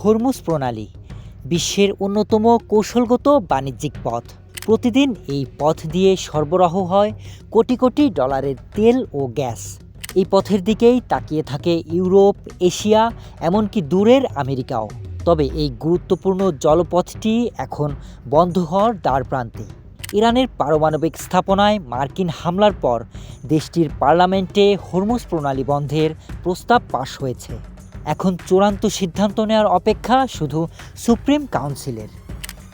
Hormuz প্রণালী, বিশ্বের অন্যতম কৌশলগত বাণিজ্যিক পথ। প্রতিদিন এই পথ দিয়ে সরবরাহ হয় কোটি কোটি ডলারের তেল ও গ্যাস। এই পথের দিকেই তাকিয়ে থাকে ইউরোপ, এশিয়া, এমনকি দূরের আমেরিকাও। তবে এই গুরুত্বপূর্ণ জলপথটি এখন বন্ধ হওয়ার দ্বার প্রান্তে। ইরানের পারমাণবিক স্থাপনায় মার্কিন হামলার পর দেশটির পার্লামেন্টে হরমুজ প্রণালী বন্ধের প্রস্তাব পাশ হয়েছে। এখন চূড়ান্ত সিদ্ধান্ত নেওয়ার অপেক্ষা শুধু সুপ্রিম কাউন্সিলের,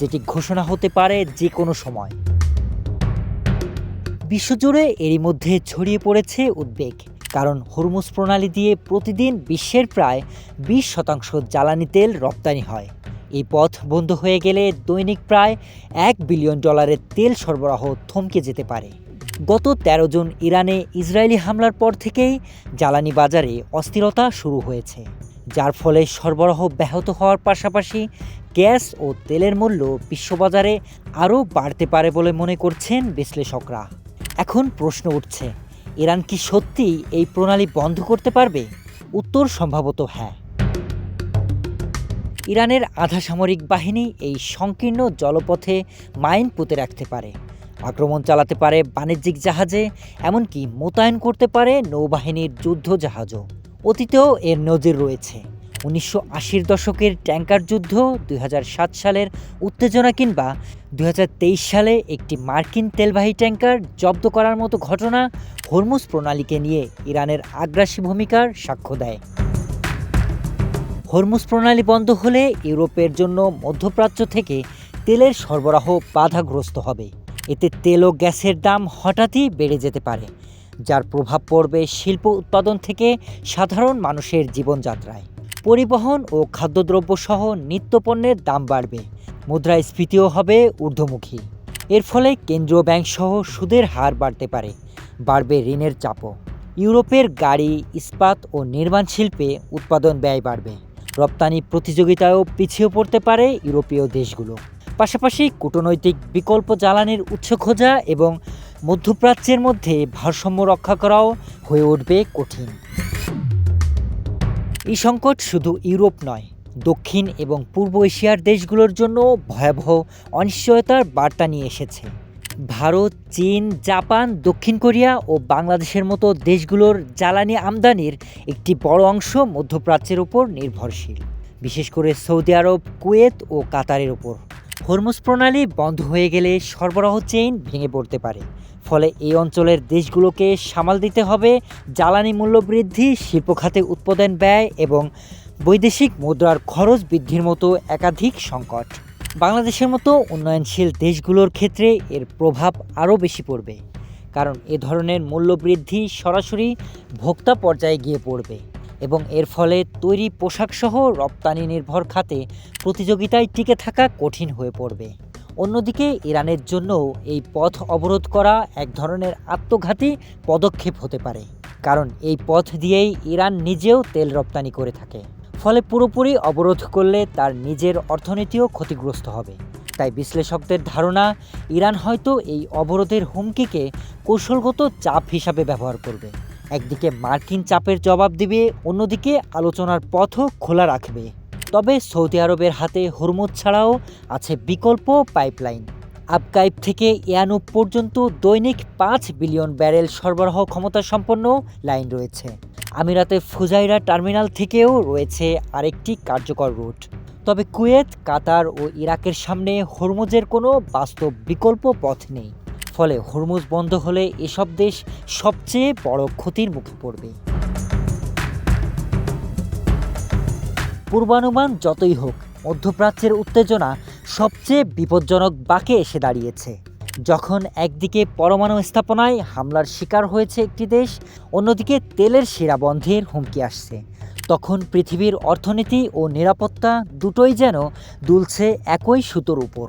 যেটি ঘোষণা হতে পারে যে কোনো সময়। বিশ্বজুড়ে এরই মধ্যে ছড়িয়ে পড়েছে উদ্বেগ, কারণ হরমুজ প্রণালী দিয়ে প্রতিদিন বিশ্বের প্রায় বিশ শতাংশ জ্বালানি তেল রপ্তানি হয়। এই পথ বন্ধ হয়ে গেলে দৈনিক প্রায় এক বিলিয়ন ডলারের তেল সরবরাহ থমকে যেতে পারে। গত ১৩ জুন ইরানে ইসরায়েলি হামলার পর থেকেই জ্বালানি বাজারে অস্থিরতা শুরু হয়েছে, যার ফলে সরবরাহ ব্যাহত হওয়ার পাশাপাশি গ্যাস ও তেলের মূল্য বিশ্ববাজারে আরও বাড়তে পারে বলে মনে করছেন বিশ্লেষকরা। এখন প্রশ্ন উঠছে, ইরান কি সত্যি এই প্রণালী বন্ধ করতে পারবে? উত্তর সম্ভবত হ্যাঁ। ইরানের আধা সামরিক বাহিনী এই সংকীর্ণ জলপথে মাইন পুঁতে রাখতে পারে। আক্রমণ চালাতে পারে বাণিজ্যিক জাহাজে, এমনকি মোতায়েন করতে পারে নৌবাহিনীর যুদ্ধ জাহাজও অতীতেও এর নজির রয়েছে। উনিশশো আশির দশকের ট্যাঙ্কার যুদ্ধ, দুই হাজার সাত সালের উত্তেজনা কিংবা দুই হাজার তেইশ সালে একটি মার্কিন তেলবাহী ট্যাঙ্কার জব্দ করার মতো ঘটনা হরমুজ প্রণালীকে নিয়ে ইরানের আগ্রাসী ভূমিকার সাক্ষ্য দেয়। হরমুজ প্রণালী বন্ধ হলে ইউরোপের জন্য মধ্যপ্রাচ্য থেকে তেলের সরবরাহ বাধাগ্রস্ত হবে। এতে তেল ও গ্যাসের দাম হঠাৎই বেড়ে যেতে পারে, যার প্রভাব পড়বে শিল্প উৎপাদন থেকে সাধারণ মানুষের জীবনযাত্রায়। পরিবহন ও খাদ্যদ্রব্য সহ নিত্যপণ্যের দাম বাড়বে, মুদ্রাস্ফীতিও হবে ঊর্ধ্বমুখী। এর ফলে কেন্দ্রীয় ব্যাংক সহ সুদের হার বাড়তে পারে, বাড়বে ঋণের চাপও। ইউরোপের গাড়ি, ইস্পাত ও নির্মাণ শিল্পে উৎপাদন ব্যয় বাড়বে, রপ্তানি প্রতিযোগিতায়ও পিছিয়ে পড়তে পারে ইউরোপীয় দেশগুলো। পাশাপাশি কূটনৈতিক বিকল্প জ্বালানির উৎস খোঁজা এবং মধ্যপ্রাচ্যের মধ্যে ভারসাম্য রক্ষা করাও হয়ে উঠবে কঠিন। এই সংকট শুধু ইউরোপ নয়, দক্ষিণ এবং পূর্ব এশিয়ার দেশগুলোর জন্য ভয়াবহ অনিশ্চয়তার বার্তা নিয়ে এসেছে। ভারত, চীন, জাপান, দক্ষিণ কোরিয়া ও বাংলাদেশের মতো দেশগুলোর জ্বালানি আমদানির একটি বড় অংশ মধ্যপ্রাচ্যের উপর নির্ভরশীল, বিশেষ করে সৌদি আরব, কুয়েত ও কাতারের ওপর হরমুজ প্রণালী বন্ধ হয়ে গেলে সরবরাহ চেইন ভেঙে পড়তে পারে। ফলে এই অঞ্চলের দেশগুলোকে সামাল দিতে হবে, জ্বালানি মূল্য বৃদ্ধি, শিল্প খাতে উৎপাদন ব্যয় এবং বৈদেশিক মুদ্রার খরচ বৃদ্ধির মতো একাধিক সংকট। বাংলাদেশের মতো উন্নয়নশীল দেশগুলোর ক্ষেত্রে এর প্রভাব আরও বেশি পড়বে, কারণ এ ধরনের মূল্যবৃদ্ধি সরাসরি ভোক্তা পর্যায়ে গিয়ে পড়বে। এবং এর ফলে তৈরি পোশাকসহ রপ্তানি নির্ভর খাতে প্রতিযোগিতায় টিকে থাকা কঠিন হয়ে পড়বে। অন্যদিকে ইরানের জন্যও এই পথ অবরোধ করা এক ধরনের আত্মঘাতী পদক্ষেপ হতে পারে, কারণ এই পথ দিয়েই ইরান নিজেও তেল রপ্তানি করে থাকে। ফলে পুরোপুরি অবরোধ করলে তার নিজের অর্থনীতিও ক্ষতিগ্রস্ত হবে। তাই বিশ্লেষকদের ধারণা, ইরান হয়তো এই অবরোধের হুমকিকে কৌশলগত চাপ হিসাবে ব্যবহার করবে। একদিকে মার্কিন চাপের জবাব দিবে, অন্যদিকে আলোচনার পথও খোলা রাখবে। তবে সৌদি আরবের হাতে হরমুজ ছাড়াও আছে বিকল্প পাইপলাইন। আবকাইব থেকে ইয়ানুব পর্যন্ত দৈনিক পাঁচ বিলিয়ন ব্যারেল সরবরাহ ক্ষমতা সম্পন্ন লাইন রয়েছে। আমিরাতে ফুজাইরা টার্মিনাল থেকেও রয়েছে আরেকটি কার্যকর রুট। তবে কুয়েত, কাতার ও ইরাকের সামনে হরমুজের কোনো বাস্তব বিকল্প পথ নেই। ফলে হরমুজ বন্ধ হলে এসব দেশ সবচেয়ে বড় ক্ষতির মুখে পড়বে। পূর্বানুমান যতই হোক, মধ্যপ্রাচ্যের উত্তেজনা সবচেয়ে বিপজ্জনক বাঁকে এসে দাঁড়িয়েছে। যখন একদিকে পরমাণু স্থাপনায় হামলার শিকার হয়েছে একটি দেশ, অন্যদিকে তেলের সেরা বন্ধের হুমকি আসছে। তখন পৃথিবীর অর্থনীতি ও নিরাপত্তা দুটোই যেন দুলছে একই সুতোর উপর।